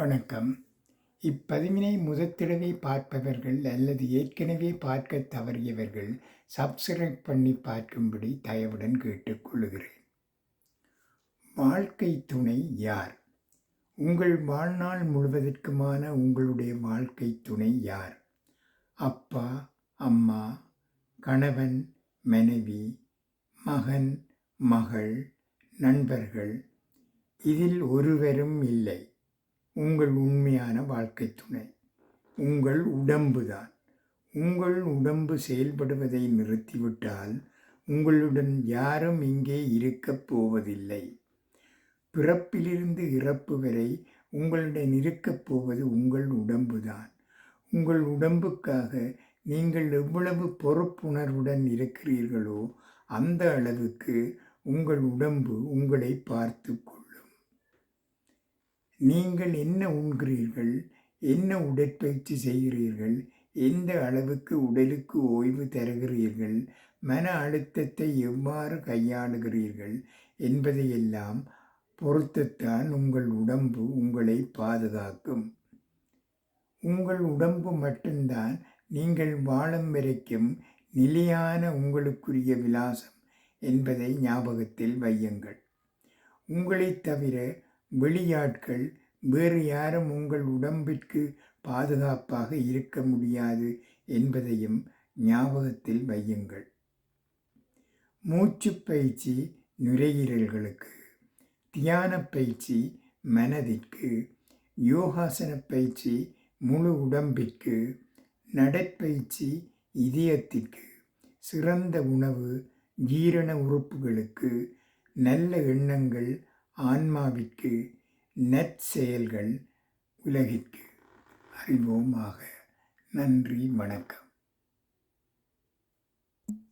வணக்கம். இப்பதிவினை முதற்தடவை பார்ப்பவர்கள் அல்லது ஏற்கனவே பார்க்க தவறியவர்கள் சப்ஸ்கிரைப் பண்ணி பார்க்கும்படி தயவுடன் கேட்டுக்கொள்கிறேன் வாழ்க்கை துணை யார்? உங்கள் வாழ்நாள் முழுவதற்குமான உங்களுடைய வாழ்க்கை துணை யார்? அப்பா அம்மா கணவன் மனைவி மகன் மகள் நண்பர்கள் இதில் ஒருவரும் இல்லை. உங்கள் உண்மையான வாழ்க்கை துணை. உங்கள் உடம்பு தான். உங்கள் உடம்பு செயல்படுவதை நிறுத்திவிட்டால் உங்களுடன் யாரும் இங்கே இருக்கப் போவதில்லை. பிறப்பிலிருந்து இறப்பு வரை உங்களுடன் இருக்கப் போவது உங்கள் உடம்பு தான். உங்கள் உடம்புக்காக நீங்கள் எவ்வளவு பொறுப்புணர்வுடன் இருக்கிறீர்களோ அந்த அளவுக்கு உங்கள் உடம்பு உங்களை பார்த்து கொள்ளும். நீங்கள் என்ன உண்கிறீர்கள்? என்ன உடற்பயிற்சி செய்கிறீர்கள்? எந்த அளவுக்கு உடலுக்கு ஓய்வு தருகிறீர்கள்? மன அழுத்தத்தை எவ்வாறு கையாளுகிறீர்கள்? என்பதையெல்லாம் பொறுத்துத்தான் உங்கள் உடம்பு உங்களை பாதுகாக்கும். உங்கள் உடம்பு மட்டும்தான் நீங்கள் வாழும் வரைக்கும் நிலையான உங்களுக்குரிய விலாசம் என்பதை ஞாபகத்தில் வையுங்கள். உங்களைத் தவிர வெளியாட்கள் வேறு யாரும் உங்கள் உடம்பிற்கு பாதுகாப்பாக இருக்க முடியாது என்பதையும் ஞாபகத்தில் வையுங்கள். மூச்சு பயிற்சி நுரையீரல்களுக்கு தியான பயிற்சி மனதிற்கு யோகாசன பயிற்சி முழு உடம்பிற்கு நடைப்பயிற்சி இதயத்திற்கு சிறந்த உணவு ஜீரண உறுப்புகளுக்கு நல்ல எண்ணங்கள் ஆன்மாவிற்கு நற்செயல்கள் உலகிற்கு. அறிவோமாக. நன்றி வணக்கம்.